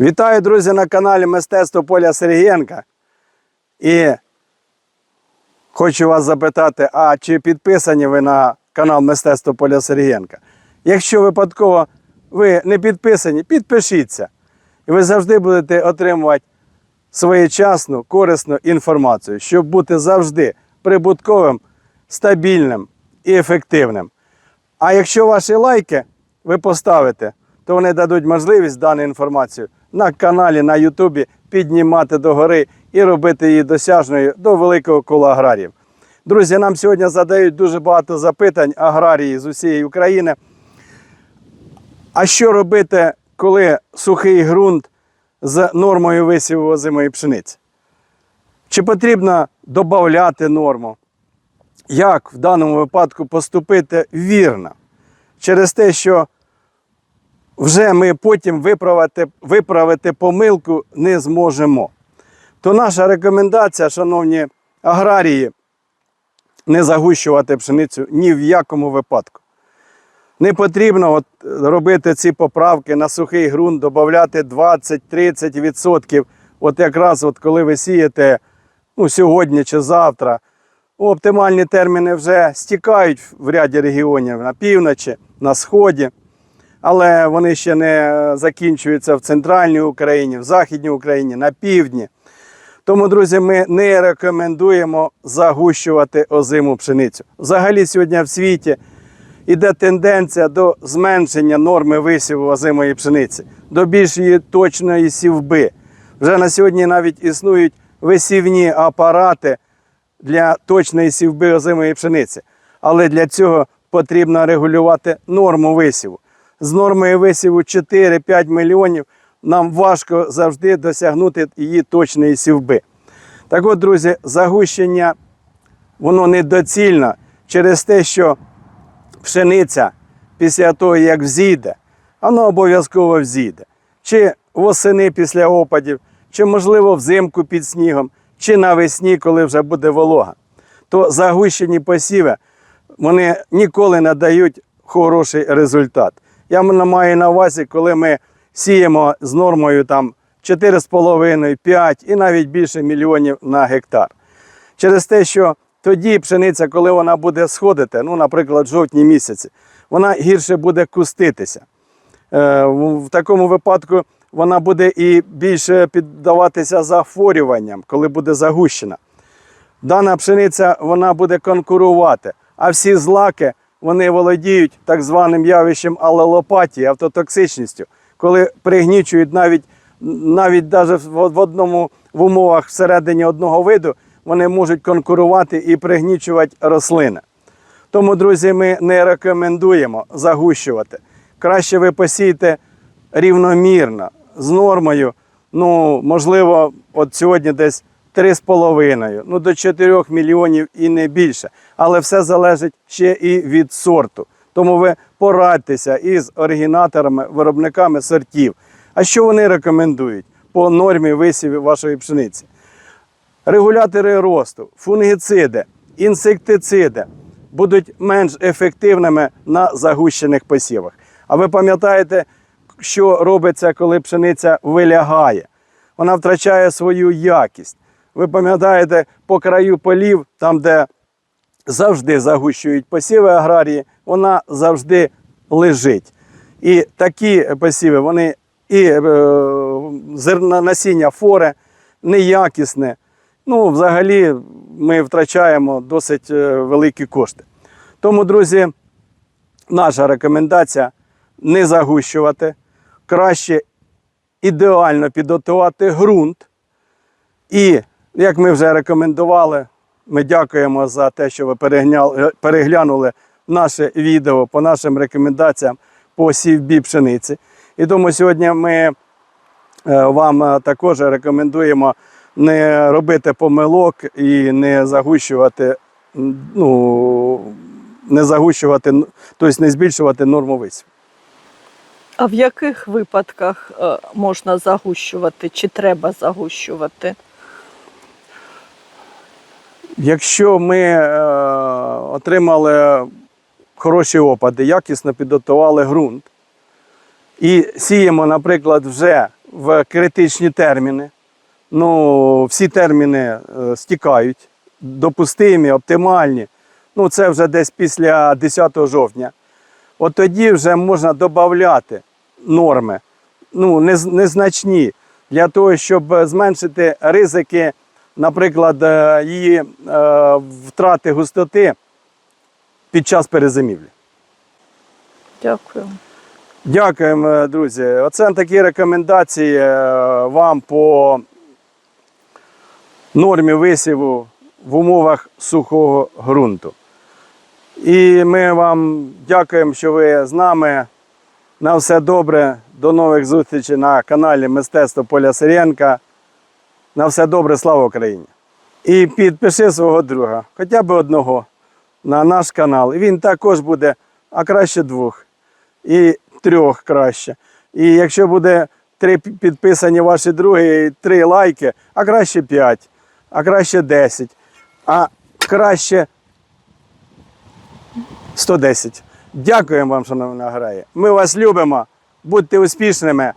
Вітаю, друзі, на каналі Мистецтво Поля Сергієнка. І хочу вас запитати, а чи підписані ви на канал Мистецтво Поля Сергієнка? Якщо випадково ви не підписані, підпишіться. І ви завжди будете отримувати своєчасну, корисну інформацію, щоб бути завжди прибутковим, стабільним і ефективним. А якщо ваші лайки ви поставите, то вони дадуть можливість дану інформацію на каналі на Ютубі піднімати догори і робити її досяжною до великого кола аграріїв. Друзі, нам сьогодні задають дуже багато запитань аграрії з усієї України. А що робити, коли сухий ґрунт з нормою висіву озимої пшениці? Чи потрібно додати норму? Як в даному випадку поступити вірно? Через те, що вже ми потім виправити, виправити помилку не зможемо. То наша рекомендація, шановні аграрії, не загущувати пшеницю ні в якому випадку. Не потрібно от робити ці поправки на сухий ґрунт, додати 20-30%. От якраз от коли ви сієте ну, сьогодні чи завтра, оптимальні терміни вже стікають в ряді регіонів на півночі, на сході, але вони ще не закінчуються в центральній Україні, в Західній Україні, на півдні. Тому, друзі, ми не рекомендуємо загущувати озиму пшеницю. Взагалі, сьогодні в світі йде тенденція до зменшення норми висіву озимої пшениці, до більш її точної сівби. Вже на сьогодні навіть існують висівні апарати для точної сівби озимої пшениці. Але для цього потрібно регулювати норму висіву. З нормою висіву 4-5 мільйонів нам важко завжди досягнути її точної сівби. Так от, друзі, загущення воно недоцільно через те, що пшениця після того, як взійде, воно обов'язково взійде. Чи восени після опадів, чи, можливо, взимку під снігом, чи навесні, коли вже буде волога. То загущені посіви вони ніколи не дають хороший результат. Я маю на увазі, коли ми сіємо з нормою там 4,5, 5 і навіть більше мільйонів на гектар. Через те, що тоді пшениця, коли вона буде сходити, ну, наприклад, в жовтні місяці, вона гірше буде куститися. Е, в такому випадку вона буде і більше піддаватися захворюванням, коли буде загущена. Дана пшениця вона буде конкурувати, а всі злаки вони володіють так званим явищем алелопатії, автотоксичністю, коли пригнічують навіть навіть даже в одному в умовах всередині одного виду, вони можуть конкурувати і пригнічувати рослини. Тому, друзі, ми не рекомендуємо загущувати. Краще ви посійте рівномірно, з нормою, ну, можливо, от сьогодні десь 3,5, ну до 4 мільйонів і не більше. Але все залежить ще і від сорту. Тому ви порадьтеся із оригінаторами, виробниками сортів. А що вони рекомендують по нормі висівів вашої пшениці? Регулятори росту, фунгіциди, інсектициди будуть менш ефективними на загущених посівах. А ви пам'ятаєте, що робиться, коли пшениця вилягає? Вона втрачає свою якість. Ви пам'ятаєте, по краю полів, там, де завжди загущують посіви аграрії, вона завжди лежить. І такі посіви, вони і е, зерна насіння форе неякісне. Ну, взагалі, ми втрачаємо досить е, великі кошти. Тому, друзі, наша рекомендація не загущувати, краще ідеально підготувати ґрунт. І, як ми вже рекомендували, ми дякуємо за те, що ви переглянули наше відео по нашим рекомендаціям по сівбі пшениці. І тому сьогодні ми е, вам е, також рекомендуємо не робити помилок і не загущувати, ну, не загущувати, тобто не збільшувати норму висіву. А в яких випадках е, можна загущувати чи треба загущувати? Якщо ми е, отримали хороші опади, якісно підготували ґрунт і сіємо, наприклад, вже в критичні терміни. Ну, всі терміни е, стікають, допустимі, оптимальні. Ну, це вже десь після 10 жовтня. От тоді вже можна додати норми, ну, незначні, для того, щоб е, зменшити ризики, наприклад, е, її е, втрати густоти під час перезимівлі. Дякую. Дякуємо, е, друзі. Оце такі рекомендації вам по нормі висіву в умовах сухого ґрунту. І ми вам дякуємо, що ви з нами. На все добре. До нових зустрічей на каналі Мистецтво Поля Сиренка. На все добре, слава Україні! І підпиши свого друга, хоча б одного, на наш канал. І він також буде, а краще двох і трьох краще. І якщо буде три підписані ваші другі, три лайки, а краще п'ять, а краще 10, а краще 110. Дякуємо вам, шановна грає. Ми вас любимо. Будьте успішними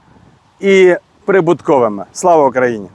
і прибутковими. Слава Україні!